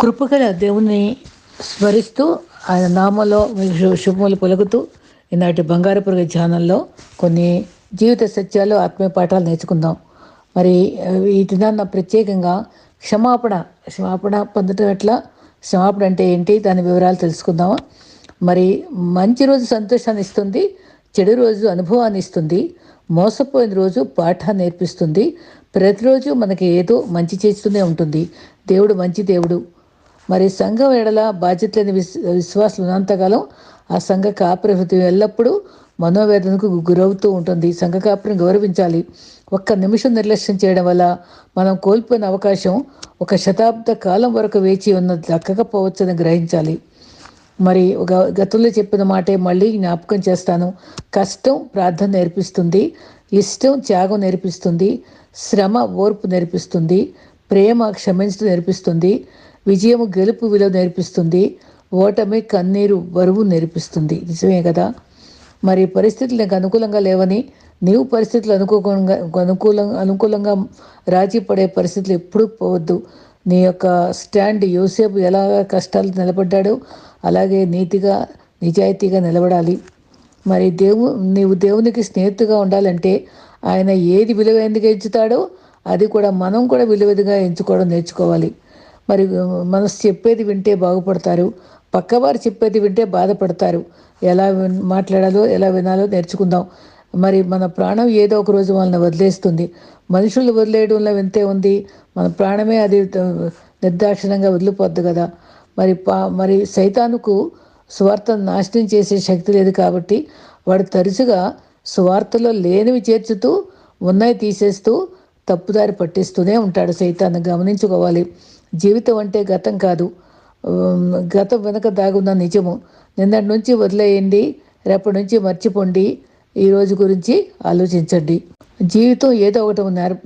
కృపగల దేవుని స్మరిస్తూ ఆయన నామంలో శుభములు పలుకుతూ ఈనాటి బంగారపురగ ధ్యానంలో కొన్ని జీవిత సత్యాలు ఆత్మీయ పాఠాలు నేర్చుకుందాం. మరి ఈ దినాన్న ప్రత్యేకంగా క్షమాపణ క్షమాపణ పొందటం ఎట్లా? క్షమాపణ అంటే ఏంటి? దాని వివరాలు తెలుసుకుందాము? మరి మంచి రోజు సంతోషాన్ని ఇస్తుంది చెడు రోజు అనుభవాన్ని ఇస్తుంది మోసపోయిన రోజు పాఠాన్ని నేర్పిస్తుంది ప్రతిరోజు మనకి ఏదో మంచి చేస్తూనే ఉంటుంది. దేవుడు మంచి దేవుడు. మరి సంఘం ఎడల బాధ్యత లేని విశ్వాసులు విశ్వాసం ఉన్నంతకాలం ఆ సంఘ కాపురి ఎల్లప్పుడూ మనోవేదనకు గురవుతూ ఉంటుంది. సంఘ కాపురిని గౌరవించాలి. ఒక్క నిమిషం నిర్లక్ష్యం చేయడం వల్ల మనం కోల్పోయిన అవకాశం ఒక శతాబ్ద కాలం వరకు వేచి ఉన్న దక్కకపోవచ్చని గ్రహించాలి. మరి ఒక గతంలో చెప్పిన మాటే మళ్ళీ జ్ఞాపకం చేస్తాను. కష్టం ప్రార్థన నేర్పిస్తుంది. ఇష్టం త్యాగం నేర్పిస్తుంది. శ్రమ ఓర్పు నేర్పిస్తుంది. ప్రేమ క్షమించడం నేర్పిస్తుంది. విజయము గెలుపు విలువ నేర్పిస్తుంది. ఓటమి కన్నీరు బరువు నేర్పిస్తుంది. నిజమే కదా? మరి పరిస్థితులు నీకు అనుకూలంగా లేవని నీవు పరిస్థితులు అనుకూలంగా అనుకూలంగా అనుకూలంగా రాజీ పడే పరిస్థితులు ఎప్పుడూ పోవద్దు. నీ యొక్క స్టాండ్ యోసేపు ఎలా కష్టాలు నిలబడ్డాడో అలాగే నీతిగా నిజాయితీగా నిలబడాలి. మరి దేవు నీవు దేవునికి స్నేహితుగా ఉండాలంటే ఆయన ఏది విలువైనదిగా ఎంచుతాడో అది కూడా మనం కూడా విలువదిగా ఎంచుకోవడం నేర్చుకోవాలి. మరి మనసు చెప్పేది వింటే బాగుపడతారు. పక్కవారు చెప్పేది వింటే బాధపడతారు. ఎలా మాట్లాడాలో ఎలా వినాలో నేర్చుకుందాం. మరి మన ప్రాణం ఏదో ఒక రోజు వాళ్ళని వదిలేస్తుంది. మనుషులు వదిలేయడంలో వింతే ఉంది. మన ప్రాణమే అది నిర్దాక్షిణంగా వదిలిపోద్ది కదా. మరి పా మరి సైతానుకు స్వార్థను నాశనం చేసే శక్తి లేదు కాబట్టి వాడు తరచుగా స్వార్థలో లేనివి చేర్చుతూ ఉన్నాయి తీసేస్తూ తప్పుదారి పట్టిస్తూనే ఉంటాడు. సైతాన్ని గమనించుకోవాలి. జీవితం అంటే గతం కాదు. గతం వెనక దాగున్న నిజము. నిన్నటి నుంచి వదిలేయండి రేపటి నుంచి మర్చిపోండి. ఈ రోజు గురించి ఆలోచించండి. జీవితం ఏదో ఒకటి నేర్ప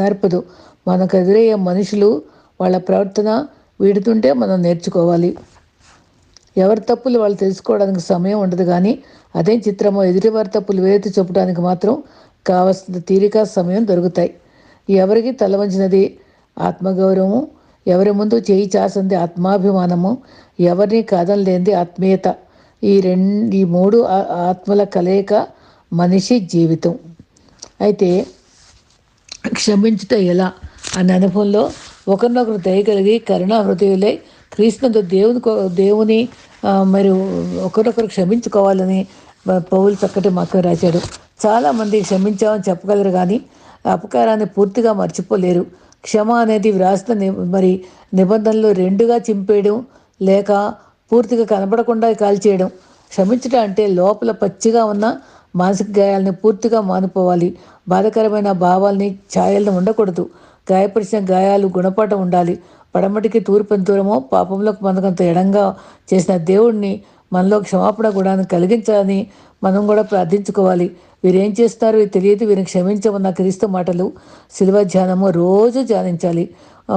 నేర్పదు. మనకు ఎదురయ్యే మనుషులు వాళ్ళ ప్రవర్తన వీడుతుంటే మనం నేర్చుకోవాలి. ఎవరి తప్పులు వాళ్ళు తెలుసుకోవడానికి సమయం ఉండదు కానీ అదే చిత్రమో ఎదుటివారి తప్పులు వేతి చెప్పడానికి మాత్రం కావలసిన తీరిక సమయం దొరుకుతాయి. ఎవరికి తలవంచినది ఆత్మగౌరవము ఎవరి ముందు చేయి చాసింది ఆత్మాభిమానము ఎవరిని కాదనలేంది ఆత్మీయత. ఈ రెండు ఈ మూడు ఆత్మల కలయిక మనిషి జీవితం. అయితే క్షమించుట ఎలా? అనే అనుభవంలో ఒకరినొకరు దయగలిగి కరుణా హృదయులై క్రీస్తుతో దేవుని దేవుని మరి ఒకరొకరు క్షమించుకోవాలని పౌలు చక్కటి మాకు రాశాడు. చాలామంది క్షమించామని చెప్పగలరు కానీ అపకారాన్ని పూర్తిగా మర్చిపోలేరు. క్షమ అనేది వ్రాసిన మరి నిబంధనలు రెండుగా చింపేయడం లేక పూర్తిగా కనపడకుండా కాల్చేయడం. క్షమించడం అంటే లోపల పచ్చిగా ఉన్న మానసిక గాయాలని పూర్తిగా మానుకోవాలి. బాధకరమైన భావాల్ని ఛాయలను ఉండకూడదు. గాయపరిచిన గాయాలు గుణపాఠం ఉండాలి. పడమటికి తూర్పు దూరమో పాపంలోకి మందకంత ఎడంగా చేసిన దేవుణ్ణి మనలో క్షమాపణ గుణాన్ని కలిగించాలని మనం కూడా ప్రార్థించుకోవాలి. వీరేం చేస్తారో? తెలియదు. వీరిని క్షమించమన్న క్రీస్తు మాటలు శిల్వ ధ్యానము రోజు ధ్యానించాలి.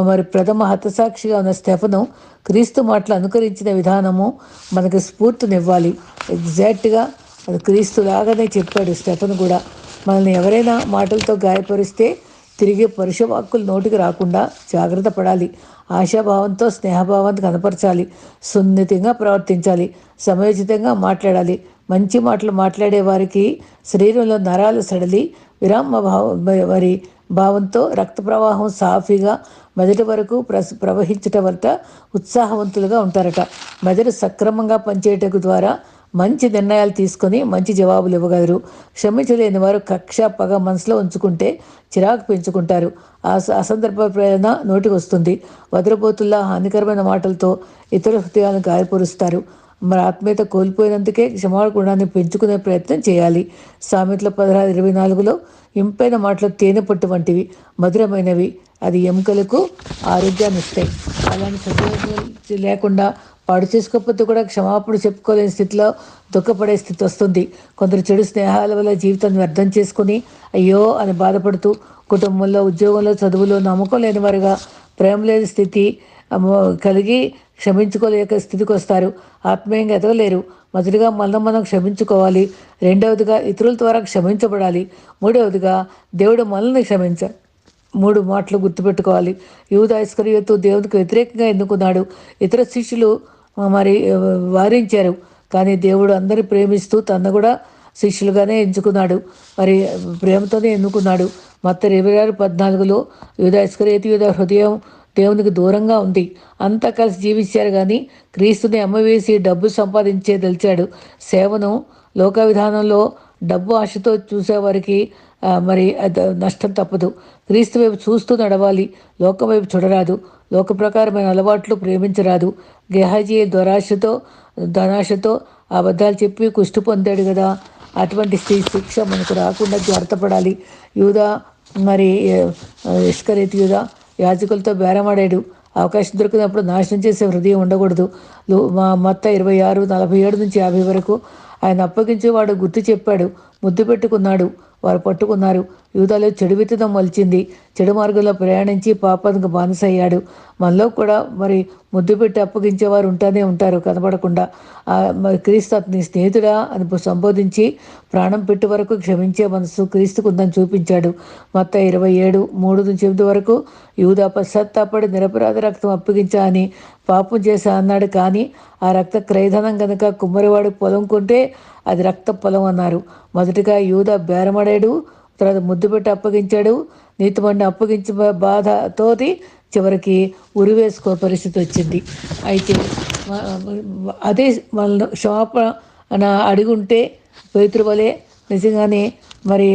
మరి ప్రథమ హతసాక్షిగా ఉన్న స్టెఫను క్రీస్తు మాటలు అనుకరించిన విధానము మనకు స్ఫూర్తినివ్వాలి. ఎగ్జాక్ట్గా అది క్రీస్తులాగానే చెప్పాడు స్టెఫను కూడా. మనల్ని ఎవరైనా మాటలతో గాయపరిస్తే తిరిగి పరుషవాక్కులు నోటికి రాకుండా జాగ్రత్త పడాలి. ఆశాభావంతో స్నేహభావాన్ని కనపరచాలి. సున్నితంగా ప్రవర్తించాలి. సమయోచితంగా మాట్లాడాలి. మంచి మాటలు మాట్లాడే వారికి శరీరంలో నరాలు సడలి విరామ భావ వారి భావంతో రక్త ప్రవాహం సాఫీగా మెదటి వరకు ప్రస ప్రవహించటం వల్ల ఉత్సాహవంతులుగా ఉంటారట. మెదడు సక్రమంగా పనిచేయటకు ద్వారా మంచి నిర్ణయాలు తీసుకొని మంచి జవాబులు ఇవ్వగలరు. క్షమించలేని వారు కక్ష పగ మనసులో ఉంచుకుంటే చిరాకు పెంచుకుంటారు. ఆ అసందర్భ ప్రేరణ నోటికి వస్తుంది. వదరబోతుల్లా హానికరమైన మాటలతో ఇతర హృదయాలను గాయపరుస్తారు. మరి ఆత్మీయత కోల్పోయినందుకే క్షమాగుణాన్ని పెంచుకునే ప్రయత్నం చేయాలి. సామెతల పదహారు ఇరవై నాలుగులో ఇంపైన మాటలు తేనె పట్టు వంటివి మధురమైనవి. అది ఎముకలకు ఆరోగ్యాన్ని ఇస్తాయి అలాంటి సత్యం లేకుండా పాడు చేసుకోకపోతే కూడా క్షమాపణ చెప్పుకోలేని స్థితిలో దుఃఖపడే స్థితి వస్తుంది. కొందరు చెడు స్నేహాల వల్ల జీవితాన్ని వ్యర్థం చేసుకుని అయ్యో అని బాధపడుతూ కుటుంబంలో ఉద్యోగంలో చదువులో నమ్మకం లేని వారుగా ప్రేమ లేని స్థితి కలిగి క్షమించుకోలేక స్థితికి వస్తారు. ఆత్మీయంగా ఎదగలేరు. మొదటిగా మనం మనం క్షమించుకోవాలి. రెండవదిగా ఇతరుల ద్వారా క్షమించబడాలి. మూడవదిగా దేవుడు మనల్ని క్షమించ మూడు మాటలు గుర్తుపెట్టుకోవాలి. యూదా ఇస్కరియోతు దేవునికి వ్యతిరేకంగా ఎన్నుకున్నాడు ఇతర శిష్యులు మరి వారించారు. కానీ దేవుడు అందరూ ప్రేమిస్తూ తను కూడా శిష్యులుగానే ఎంచుకున్నాడు. మరి ప్రేమతోనే ఎన్నుకున్నాడు. మొత్తం ఇరవై ఆరు పద్నాలుగులో యుధాస్కరేతి యుధ హృదయం దేవునికి దూరంగా ఉంది. అంతా కలిసి జీవించారు కానీ క్రీస్తుని అమ్మవేసి డబ్బు సంపాదించే తెలిచాడు. సేవను లోక విధానంలో డబ్బు ఆశతో చూసేవారికి మరి నష్టం తప్పదు. క్రీస్తు వైపు చూస్తూ నడవాలి. లోకం వైపు చూడరాదు. లోక ప్రకారమైన అలవాట్లు ప్రేమించరాదు. గెహాజీ దురాశతో ధనాశతో అబద్ధాలు చెప్పి కుష్టి పొందాడు కదా. అటువంటి స్త్రీ శిక్ష మనకు రాకుండా జాగ్రత్తపడాలి. యూదా మరి ఇష్కరేతి యూదా యాజకులతో బేరమాడాడు. అవకాశం దొరికినప్పుడు నాశనం చేసే హృదయం ఉండకూడదు. మా మొత్తం ఇరవై ఆరు నలభై ఏడు నుంచి యాభై వరకు ఆయన అప్పగించేవాడు గుర్తు చెప్పాడు. ముద్దు పెట్టుకున్నాడు. వారు పట్టుకున్నారు. యూదాలో చెడు విత్తనం మొలిచింది. చెడు మార్గంలో ప్రయాణించి పాపానికి బానిసయ్యాడు. మనలో కూడా మరి ముద్దు పెట్టి అప్పగించేవారు ఉంటానే ఉంటారు కనబడకుండా. మరి క్రీస్తు అతని స్నేహితుడా అని సంబోధించి ప్రాణం పెట్టి వరకు క్షమించే మనసు క్రీస్తుకు ఉందని చూపించాడు. మొత్తం ఇరవై ఏడు మూడు నుంచి ఎనిమిది వరకు యూదా పశ్చాత్తాపడి నిరపరాధ రక్తం అప్పగించా అని పాపం చేశా అన్నాడు. కానీ ఆ రక్త క్రయధనం కనుక కుమ్మరివాడు పొలం కొంటే అది రక్త పొలం అన్నారు. మొదటిగా యూదా బేరమడాడు తర్వాత ముద్దు పెట్టి అప్పగించాడు. నీతిమండి అప్పగించి బాధతోటి చివరికి ఉరివేసుకో పరిస్థితి వచ్చింది. అయితే అదే వాళ్ళ క్షమాపణ అని అడుగుంటే పేతురు వలె నిజంగానే మరి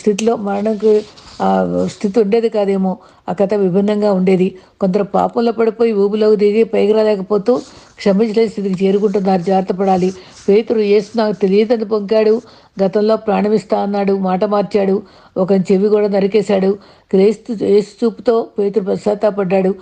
స్థితిలో మరణంకి ఆ స్థితి ఉండేది కాదేమో. ఆ కథ విభిన్నంగా ఉండేది. కొందరు పాపంలో పడిపోయి ఊబులోకి దిగి పైకి రాలేకపోతూ క్షమించలేని స్థితికి చేరుకుంటున్నారు. జాగ్రత్త పడాలి. పేతురు ఏసు నాకు తెలియదని పొంకాడు. గతంలో ప్రాణమిస్తా అన్నాడు మాట మార్చాడు. ఒక చెవి కూడా నరికేశాడు. క్రీస్తు యేసు చూపుతో పేతురు పశ్చాత్తాపడ్డాడు.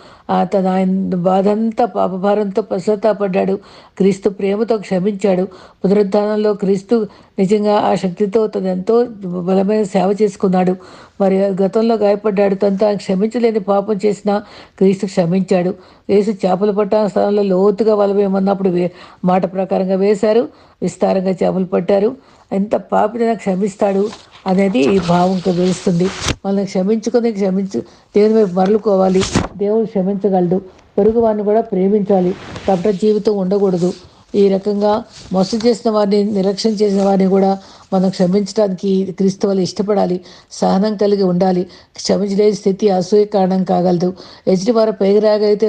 తన ఆయన బాధంతా పాపభారంతో పశ్చాత్తాపడ్డాడు. క్రీస్తు ప్రేమతో క్షమించాడు. పునరుద్ధానంలో క్రీస్తు నిజంగా ఆ శక్తితో తను ఎంతో బలమైన సేవ చేసుకున్నాడు. మరి గతంలో గాయపడ్డాడు. తనతో ఆయన క్షమించలేని పాపం చేసిన క్రీస్తు క్షమించాడు. వేసి చేపలు పట్టిన స్థలంలో లోతుగా వలవేయమన్నప్పుడు మాట ప్రకారంగా వేశారు. విస్తారంగా చేపలు పట్టారు. ఎంత పాపినైనా క్షమిస్తాడు అనేది ఈ భావం తెలుస్తుంది వాళ్ళని క్షమించుకొని క్షమించు దేవుని వైపు మరలుకోవాలి. దేవుడు క్షమించగలడు. పొరుగు వారిని కూడా ప్రేమించాలి. కపట జీవితం ఉండకూడదు. ఈ రకంగా మోసం చేసిన వారిని నిర్లక్ష్యం చేసిన వారిని కూడా మనం క్షమించడానికి క్రీస్తు వల్ల ఇష్టపడాలి సహనం కలిగి ఉండాలి. క్షమించలేని స్థితి అసూయ కారణం కాగలదు. ఎదుటి వారు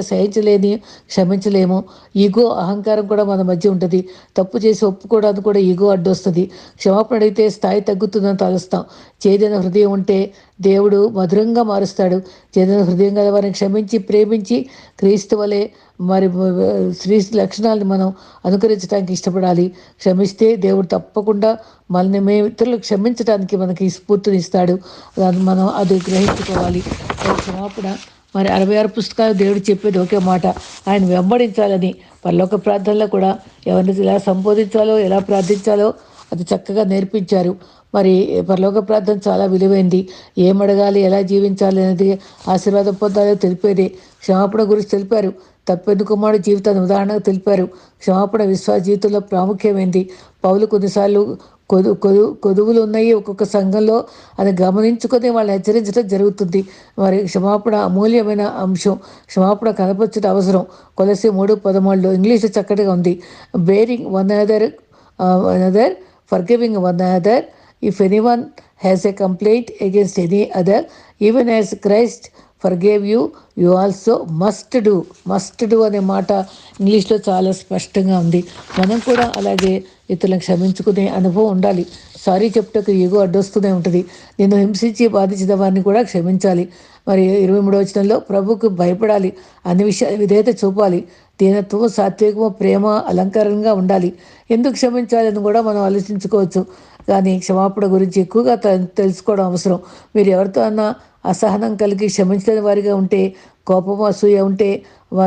సహించలేని క్షమించలేము. ఈగో అహంకారం కూడా మన మధ్య ఉంటుంది. తప్పు చేసి ఒప్పుకోవడానికి కూడా ఈగో అడ్డొస్తుంది. క్షమాపణ అడిగితే స్థాయి తగ్గుతుందని తలుస్తాం. చేదైన హృదయం ఉంటే దేవుడు మధురంగా మారుస్తాడు. చేదైన హృదయం గల వారిని క్షమించి ప్రేమించి క్రీస్తు వలె మరి శ్రీ లక్షణాలను మనం అనుకరించడానికి ఇష్టపడాలి. క్షమిస్తే దేవుడు తప్పకుండా మనల్ని మేము ఇతరులు క్షమించడానికి మనకి స్ఫూర్తినిస్తాడు దాన్ని మనం అది గ్రహించుకోవాలి. క్షమాపణ. మరి అరవై ఆరు పుస్తకాలు దేవుడు చెప్పేది ఒకే మాట. ఆయన వెంబడించాలని పరలోక ప్రార్థనలో కూడా ఎవరిని ఎలా సంబోధించాలో ఎలా ప్రార్థించాలో అది చక్కగా నేర్పించారు. మరి పరలోక ప్రార్థన చాలా విలువైంది. ఏం అడగాలి ఎలా జీవించాలి అనేది ఆశీర్వాదం పొందాలో తెలిపేది. క్షమాపణ గురించి తెలిపారు. తప్పెందు కుమారుడు జీవితాన్ని ఉదాహరణగా తెలిపారు. క్షమాపణ విశ్వాస జీవితంలో ప్రాముఖ్యమైంది. పౌలు కొన్నిసార్లు కొదు కొదు కొదువులు ఉన్నాయి ఒక్కొక్క సంఘంలో. అది గమనించుకొని వాళ్ళు హెచ్చరించడం జరుగుతుంది. మరి క్షమాపణ అమూల్యమైన అంశం. క్షమాపణ కనపరచడం అవసరం. కొలసి మూడు పదమూడులో ఇంగ్లీష్ చక్కటిగా ఉంది. Bearing one other one other for giving one other if any one has a complaint against any other even as Christ for gave you you also must do must do అనే మాట ఇంగ్లీష్లో చాలా స్పష్టంగా ఉంది. మనం కూడా అలాగే ఇతరులను క్షమించుకునే అనుభవం ఉండాలి. సారీ చెప్పుటకు ఈగో అడ్డొస్తూనే ఉంటుంది. నిన్ను హింసించి బాధించిన వారిని కూడా క్షమించాలి. మరి ఇరవై మూడవ వచనంలో ప్రభుకు భయపడాలి. అన్ని విషయాలు విధేయత చూపాలి. దీనత్వం సాత్వికము ప్రేమ అలంకారంగా ఉండాలి. ఎందుకు క్షమించాలని కూడా మనం ఆలోచించుకోవచ్చు. కానీ క్షమాపణ గురించి ఎక్కువగా తె- తెలుసుకోవడం అవసరం. మీరు ఎవరితో అన్నా అసహనం కలిగి క్షమించలేని వారిగా ఉంటే కోపము అసూయ ఉంటే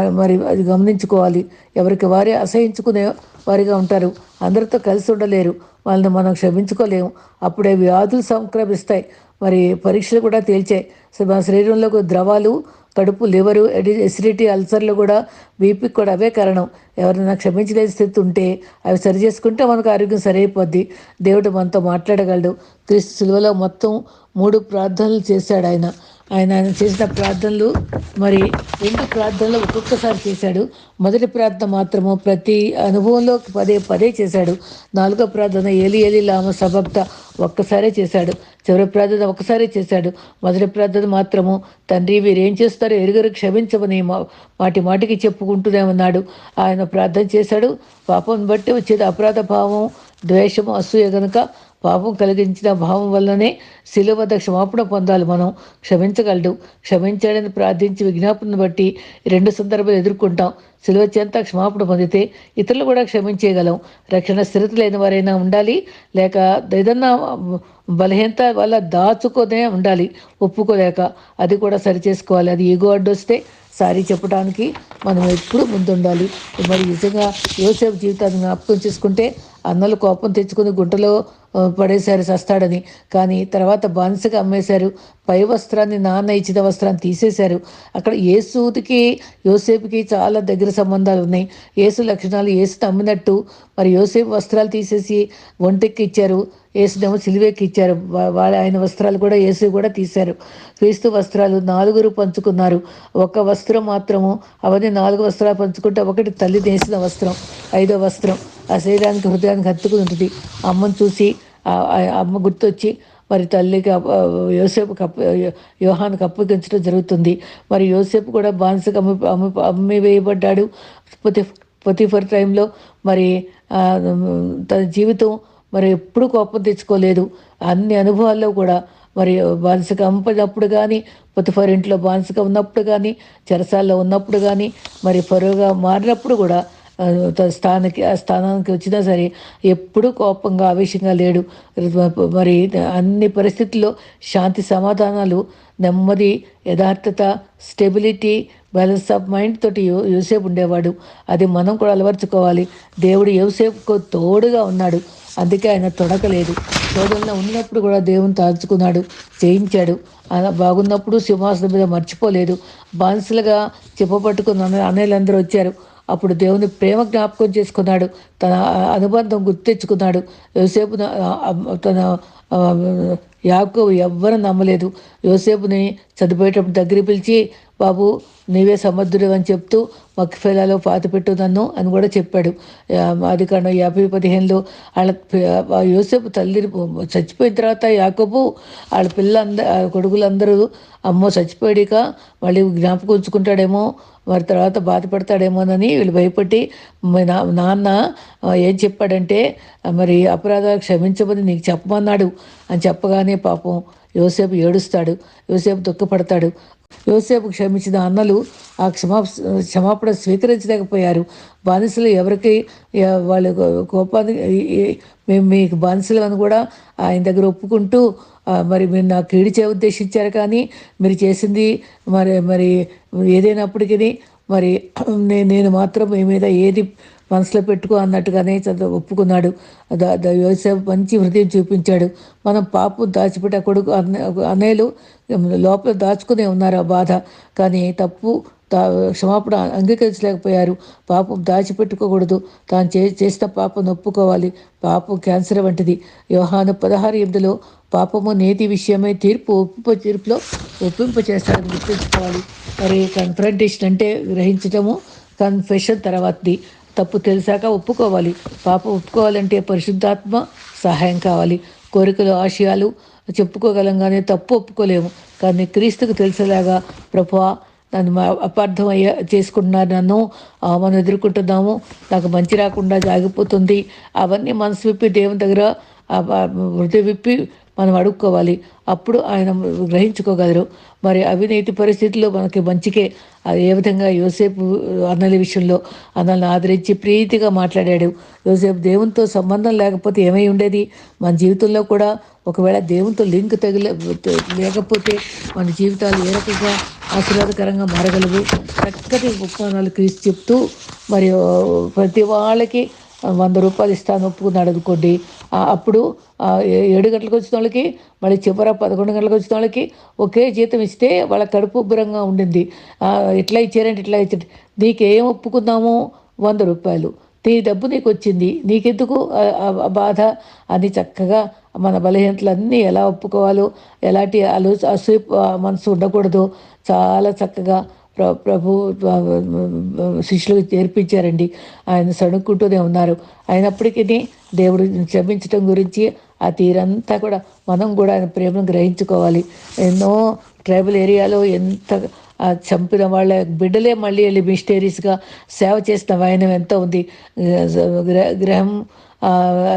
మరి అది గమనించుకోవాలి. ఎవరికి వారే అసహించుకునే వారిగా ఉంటారు. అందరితో కలిసి ఉండలేరు. వాళ్ళని మనం క్షమించుకోలేము. అప్పుడే వ్యాధులు సంక్రమిస్తాయి. మరి పరీక్షలు కూడా తేల్చాయి. మన శరీరంలోకి ద్రవాలు కడుపు లివరు ఎడి ఎసిడిటీ అల్సర్లు కూడా బీపీకి కూడా అవే కారణం. ఎవరైనా క్షమించలేని స్థితి ఉంటే అవి సరి చేసుకుంటే మనకు ఆరోగ్యం సరైపోద్ది. దేవుడు మనతో మాట్లాడగలడు. క్రీస్తు సిలువలో మొత్తం మూడు ప్రార్థనలు చేశాడు ఆయన. ఆయన ఆయన చేసిన ప్రార్థనలు మరి రెండు ప్రార్థనలు ఒక్కొక్కసారి చేశాడు. మొదటి ప్రార్థన మాత్రము ప్రతి అనుభవంలో పదే పదే చేశాడు. నాలుగో ప్రార్థన ఏలి ఏలి లామ సబబ్త ఒక్కసారే చేశాడు. చివరి ప్రార్థన ఒక్కసారే చేశాడు. మొదటి ప్రార్థన మాత్రము తండ్రి వీరేం చేస్తారో ఎరుగరు క్షమించమని మాటి మాటికి చెప్పుకుంటూనే ఉన్నాడు. ఆయన ప్రార్థన చేశాడు. పాపం బట్టి వచ్చేది అపరాధ భావం ద్వేషము అసూయ గనుక పాపం కలిగించిన భావం వల్లనే శిలువద క్షమాపణ పొందాలి మనం. క్షమించగలడు. క్షమించాడని ప్రార్థించి విజ్ఞాపనను బట్టి రెండు సందర్భాలు ఎదుర్కొంటాం. శిలువ చెంత క్షమాపణ పొందితే ఇతరులు కూడా క్షమించేయగలం. రక్షణ స్థిరత లేని వారైనా ఉండాలి. లేక ఏదన్నా బలహీనత వల్ల దాచుకోనే ఉండాలి. ఒప్పుకోలేక అది కూడా సరి చేసుకోవాలి అది ఈగో అడ్డొస్తే సారీ చెప్పడానికి మనం ఎప్పుడు ముందుండాలి. మరి నిజంగా యోసేపు జీవితాన్ని జ్ఞాపకం చేసుకుంటే అన్నలు కోపం తెచ్చుకుని గుంటలో పడేశారు సస్తాడని. కానీ తర్వాత బానిసగా అమ్మేశారు. పై వస్త్రాన్ని నాన్న ఇచ్చిన వస్త్రాన్ని తీసేశారు. అక్కడ ఏసుకి యోసేపుకి చాలా దగ్గర సంబంధాలు ఉన్నాయి. ఏసు లక్షణాలు ఏసు నమ్మినట్టు. మరి యోసేపు వస్త్రాలు తీసేసి ఒంటెక్కి ఇచ్చారు. ఏసునేమో సిలివేకి ఇచ్చారు. వాళ్ళ ఆయన వస్త్రాలు కూడా ఏసు కూడా తీశారు. క్రీస్తు వస్త్రాలు నాలుగురు పంచుకున్నారు. ఒక వస్త్రం మాత్రము. అవన్నీ నాలుగు వస్త్రాలు పంచుకుంటే ఒకటి తల్లి నేసిన వస్త్రం ఐదో వస్త్రం. ఆ శరీరానికి హృదయానికి హత్తుకుని ఉంటుంది. అమ్మను చూసి అమ్మ గుర్తొచ్చి మరి తల్లికి యోసేపు కప్పు వ్యూహానికి అప్పగించడం జరుగుతుంది. మరి యోసేపు కూడా బానిసకు అమ్మి అమ్మి అమ్మి వేయబడ్డాడు. ప్రతి పొతిఫర్ టైంలో మరి తన జీవితం మరి ఎప్పుడు కోపం తెచ్చుకోలేదు. అన్ని అనుభవాల్లో కూడా మరి బానిసక అంపనప్పుడు కానీ పొతిఫర్ ఇంట్లో బానిసక ఉన్నప్పుడు కానీ చెరసాల్లో ఉన్నప్పుడు కానీ మరి ఫరుగా మారినప్పుడు కూడా స్థానానికి ఆ స్థానానికి వచ్చినా సరే ఎప్పుడూ కోపంగా ఆవేశంగా లేడు. మరి అన్ని పరిస్థితుల్లో శాంతి సమాధానాలు నెమ్మది యథార్థత స్టెబిలిటీ బ్యాలెన్స్ ఆఫ్ మైండ్ తోటి యూసేపు ఉండేవాడు. అది మనం కూడా అలవర్చుకోవాలి. దేవుడు యోసేపుకు తోడుగా ఉన్నాడు. అందుకే ఆయన తొడకలేదు. తోడుల్లో ఉన్నప్పుడు కూడా దేవుని తాల్చుకున్నాడు చేయించాడు అలా బాగున్నప్పుడు సింహాసనం మీద మర్చిపోలేదు. బానిసలుగా చెప్పబట్టుకున్న అన్నయ్యలందరూ వచ్చారు. అప్పుడు దేవుని ప్రేమ జ్ఞాపకం చేసుకున్నాడు. తన అనుబంధం గుర్తెచ్చుకున్నాడు యోసేపు తన యాకో ఎవ్వరూ నమ్మలేదు. యోసేపుని చదివేటప్పుడు దగ్గర పిలిచి బాబు నీవే సమర్థుడు అని చెప్తూ మక్ఫేలాలో పాత పెట్టు నన్ను అని కూడా చెప్పాడు. అది కాను యాభై పదిహేనులో వాళ్ళ యోసేపు తల్లి చచ్చిపోయిన తర్వాత యాకబు వాళ్ళ పిల్లంద కొడుకులందరూ అమ్మో చచ్చిపోయాడిక మళ్ళీ జ్ఞాపకం ఉంచుకుంటాడేమో మరి తర్వాత బాధపడతాడేమోనని వీళ్ళు భయపడి నాన్న ఏం చెప్పాడంటే మరి అపరాధాలు క్షమించమని నీకు చెప్పమన్నాడు. అని చెప్పగానే పాపం యోసేపు ఏడుస్తాడు యోసేపు దుఃఖపడతాడు. యోసేపు క్షమించిన అన్నలు ఆ క్షమా క్షమాపణ స్వీకరించలేకపోయారు. బానిసలు ఎవరికి వాళ్ళ కోపాన్ని మేము మీకు బానిసలు అని కూడా ఆయన దగ్గర ఒప్పుకుంటూ మరి మీరు నాకు కీడిచే ఉద్దేశించారు కానీ మీరు చేసింది మరి మరి ఏదైనప్పటికీ మరి నేను మాత్రం మీ మీద ఏది మనసులో పెట్టుకో అన్నట్టుగానే చదువు ఒప్పుకున్నాడు. యోసేపు మంచి హృదయం చూపించాడు. మనం పాపం దాచిపెట్ట కొడుకు అనేలు లోపల దాచుకునే ఉన్నారు ఆ బాధ. కానీ తప్పు క్షమాపణ అంగీకరించలేకపోయారు. పాపం దాచిపెట్టుకోకూడదు. తాను చే చేసిన పాపం ఒప్పుకోవాలి. పాపం క్యాన్సర్ వంటిది. వ్యవహాను పదహారు ఎనిమిదిలో పాపము నేతి విషయమై తీర్పు ఒప్పింప తీర్పులో ఒప్పింప చేస్తారని గుర్తుంచుకోవాలి. మరి కన్ఫ్రంటేషన్ అంటే గ్రహించటము కన్ఫెషన్ తర్వాతది. తప్పు తెలిసాక ఒప్పుకోవాలి. పాపం ఒప్పుకోవాలంటే పరిశుద్ధాత్మ సహాయం కావాలి. కోరికలు ఆశయాలు చెప్పుకోగలం కానీ తప్పు ఒప్పుకోలేము. కానీ క్రీస్తుకు తెలిసేలాగా ప్రభు నన్ను అపార్థం అయ్యా చేసుకుంటున్నారు నన్ను మనం ఎదుర్కొంటున్నాము. నాకు మంచి రాకుండా జాగిపోతుంది. అవన్నీ మనసు విప్పి దేవుని దగ్గర హృదయ విప్పి మనం అడుక్కోవాలి. అప్పుడు ఆయన గ్రహించుకోగలరు. మరి అవినీతి పరిస్థితుల్లో మనకి మంచికే. అది ఏ విధంగా యోసేపు అన్నల విషయంలో అన్నల్ని ఆదరించి ప్రీతిగా మాట్లాడాడు. యోసేపు దేవునితో సంబంధం లేకపోతే ఏమై ఉండేది? మన జీవితంలో కూడా ఒకవేళ దేవునితో లింక్ తగిలే లేకపోతే మన జీవితాలు ఏ రకంగా ఆశీర్వాదకరంగా మారగలవు? చక్కటి ఉపమానాలు క్రీస్తు చెప్తూ మరియు ప్రతి వాళ్ళకి వంద రూపాయలు ఇస్తాను ఒప్పుకున్నాడు అనుకోండి అప్పుడు ఏడు గంటలకు వచ్చిన వాళ్ళకి మళ్ళీ చివర పదకొండు గంటలకు వచ్చిన వాళ్ళకి ఒకే జీతం ఇస్తే వాళ్ళ కడుపు ఉబ్బరంగా ఉండింది. ఇట్లా ఇచ్చారంటే ఇట్లా ఇచ్చారు. నీకేం ఒప్పుకుందాము వంద రూపాయలు. నీ డబ్బు నీకు వచ్చింది. నీకెందుకు బాధ? అని చక్కగా మన బలహీనతలన్నీ ఎలా ఒప్పుకోవాలో ఎలాంటి అలో అసూ మనసు ఉండకూడదు చాలా చక్కగా ప్రభు శిష్యులకు నేర్పించారండి ఆయన సణుక్కుంటూనే ఉన్నారు. అయినప్పటికీ దేవుడు క్షమించడం గురించి ఆ తీరంతా కూడా మనం కూడా ఆయన ప్రేమను గ్రహించుకోవాలి. ఎన్నో ట్రైబల్ ఏరియాలో ఎంత చంపిన వాళ్ళ బిడ్డలే మళ్ళీ వెళ్ళి మిస్టరీస్గా సేవ చేసిన వాయనం ఎంత ఉంది. గ్రహం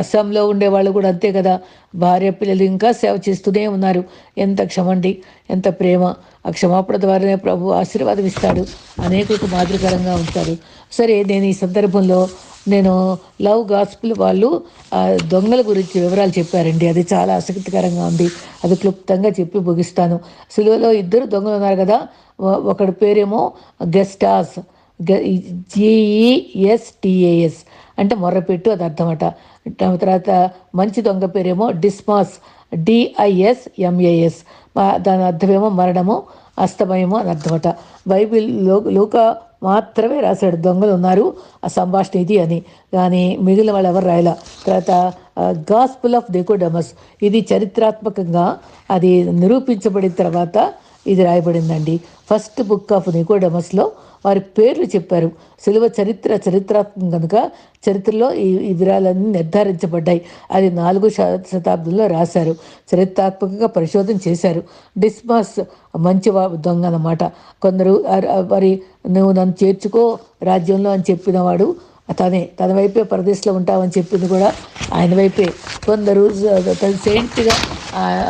అస్సాంలో ఉండే వాళ్ళు కూడా అంతే కదా. భార్య పిల్లలు ఇంకా సేవ చేస్తూనే ఉన్నారు. ఎంత క్షమండి ఎంత ప్రేమ. ఆ క్షమాపణ ద్వారానే ప్రభు ఆశీర్వాదం ఇస్తాడు అనేకులకు మాదిరికరంగా ఉంటారు సరే నేను ఈ సందర్భంలో నేను లవ్ గాస్పుల్ వాళ్ళు దొంగల గురించి వివరాలు చెప్పారండి. అది చాలా ఆసక్తికరంగా ఉంది. అది క్లుప్తంగా చెప్పి ముగిస్తాను. సిలువలో ఇద్దరు దొంగలు ఉన్నారు కదా. ఒకడి పేరేమో గెస్టాస్. జిఈఎస్టిఏఎస్ అంటే మొర్రపెట్టు అది అర్థమట. తర్వాత మంచి దొంగ పేరేమో డిస్మాస్ డిఐఎస్ ఎంఏఎస్ దాని అర్థమేమో మరణము అస్తమయము అని అర్థమట. బైబిల్లో లోక మాత్రమే రాశాడు. దొంగలు ఉన్నారు ఆ సంభాషణ ఇది అని. కానీ మిగిలిన వాళ్ళు ఎవరు రాయలా? తర్వాత గాస్పుల్ ఆఫ్ డెకోడమస్ ఇది చరిత్రాత్మకంగా అది నిరూపించబడిన తర్వాత ఇది రాయబడిందండి. ఫస్ట్ బుక్ ఆఫ్ నికోడమస్లో వారి పేర్లు చెప్పారు. సిలువ చరిత్ర చరిత్రాత్మకం కనుక చరిత్రలో ఈ ఈ విరాలన్నీ నిర్ధారించబడ్డాయి. అది నాలుగు శతాబ్దంలో రాశారు. చరిత్రాత్మకంగా పరిశోధన చేశారు. డిస్మాస్ మంచి దొంగ అన్నమాట. కొందరు మరి నువ్వు నన్ను చేర్చుకో రాజ్యంలో అని చెప్పినవాడు తనే తన వైపే పరదేశంలో ఉంటామని చెప్పింది కూడా ఆయన వైపే. కొందరు తన సెయింట్గా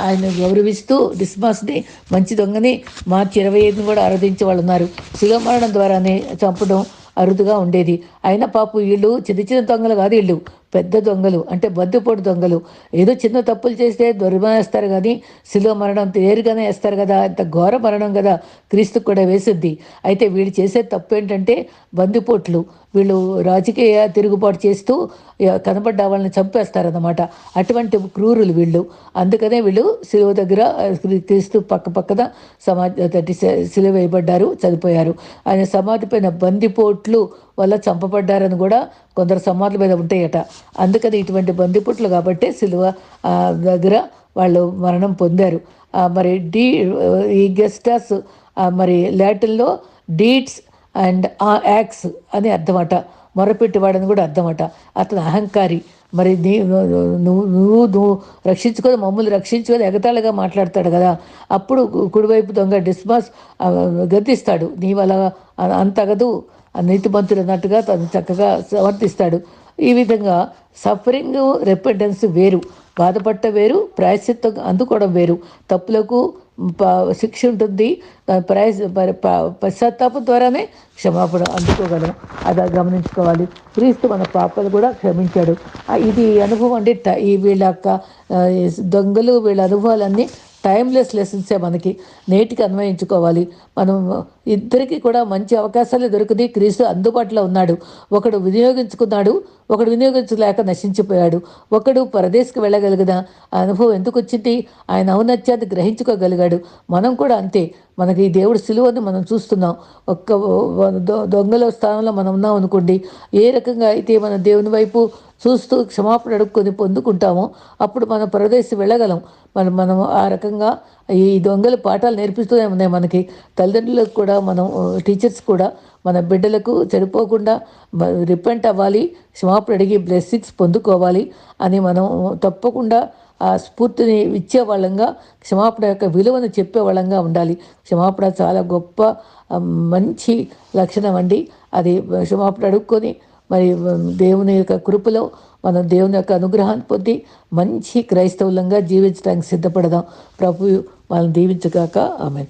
ఆయన గౌరవిస్తూ డిస్మాస్ని మంచి దొంగని మార్చి ఇరవై ఐదుని కూడా ఆరాధించే వాళ్ళు ఉన్నారు. శిలమరణం ద్వారానే చంపడం అరుదుగా ఉండేది. అయినా పాపు వీళ్ళు చిన్న చిన్న దొంగలు కాదు వీళ్ళు. పెద్ద దొంగలు అంటే బద్దుపోటు దొంగలు. ఏదో చిన్న తప్పులు చేస్తే దొరిమేస్తారు కానీ శిలో మరణం తేరుగానే వేస్తారు కదా. అంత ఘోర మరణం కదా క్రీస్తు కూడా వేసింది అయితే వీళ్ళు చేసే తప్పు ఏంటంటే బందిపోట్లు. వీళ్ళు రాజకీయ తిరుగుబాటు చేస్తూ కనబడ్డ వాళ్ళని చంపేస్తారన్నమాట. అటువంటి క్రూరులు వీళ్ళు. అందుకనే వీళ్ళు శిలువ దగ్గర క్రీస్తు పక్క పక్కన సమాధి సిలువ వేయబడ్డారు చనిపోయారు. ఆయన సమాధి పైన బందిపోట్లు వల్ల చంపబడ్డారని కూడా కొందరు సమాధుల మీద ఉంటాయట. అందుకని ఇటువంటి బందిపుట్లు కాబట్టి సిలువ దగ్గర వాళ్ళు మరణం పొందారు. మరి డీ ఈ గెస్టాస్ మరి లాటిన్లో డీట్స్ అండ్ యాక్స్ అని అర్థమట. మొరపెట్టివాడని కూడా అర్థమట. అతను అహంకారి. మరి నీ నువ్వు నువ్వు నువ్వు రక్షించుకొని మమ్మల్ని రక్షించుకొని ఎగతాళిగా మాట్లాడతాడు కదా. అప్పుడు కుడివైపు దొంగ డిస్మాస్ గద్దిస్తాడు. నీ వల్ల అంతగదు. నీతిమంతుడు అన్నట్టుగా తను చక్కగా సమర్థిస్తాడు ఈ విధంగా సఫరింగ్ రెపెండెన్స్ వేరు బాధపడటం వేరు ప్రాయశ్చిత్తం అందుకోవడం వేరు. తప్పులకు శిక్ష ఉంటుంది. ప్రాయ పశ్చాత్తాపం ద్వారానే క్షమాపణ అందుకోగలం. అది గమనించుకోవాలి. క్రీస్తు మన పాపలు కూడా క్షమించాడు. ఇది అనుభవం అంటే ఈ వీళ్ళ యొక్క దొంగలు వీళ్ళ అనుభవాలన్నీ టైమ్లెస్ లెసన్సే మనకి. నేటికి అన్వయించుకోవాలి. మనం ఇద్దరికి కూడా మంచి అవకాశాలు దొరికింది క్రీస్తు అందుబాటులో ఉన్నాడు. ఒకడు వినియోగించుకున్నాడు ఒకడు వినియోగించలేక నశించిపోయాడు. ఒకడు పరదేశకు వెళ్ళగలిగిన అనుభవం ఎందుకు వచ్చింది? ఆయన ఔన్నత్యాన్ని గ్రహించుకోగలిగాడు. మనం కూడా అంతే. మనకి ఈ దేవుడు సిలువని మనం చూస్తున్నాం. ఒక్క దొంగల స్థానంలో మనం ఉన్నాం అనుకోండి ఏ రకంగా అయితే మన దేవుని వైపు చూస్తూ క్షమాపణ అడుక్కొని పొందుకుంటామో అప్పుడు మనం పరదేశం వెళ్ళగలం. మనం మనం ఆ రకంగా ఈ దొంగలు పాఠాలు నేర్పిస్తూనే ఉన్నాయి మనకి. తల్లిదండ్రులకు కూడా మనం టీచర్స్ కూడా మన బిడ్డలకు చెడిపోకుండా రిపెంట్ అవ్వాలి క్షమాపణ అడిగి బ్లెస్సింగ్స్ పొందుకోవాలి అని మనం తప్పకుండా ఆ స్ఫూర్తిని ఇచ్చే వాళ్ళంగా క్షమాపణ యొక్క విలువను చెప్పే వాళ్ళంగా ఉండాలి. క్షమాపణ చాలా గొప్ప మంచి లక్షణం అండి. అది క్షమాపణ అడుక్కొని మరి దేవుని యొక్క కృపలో మనం దేవుని యొక్క అనుగ్రహాన్ని పొంది మంచి క్రైస్తవులంగా జీవించడానికి సిద్ధపడదాం. ప్రభు వాళ్ళని దీవించగాక ఆమె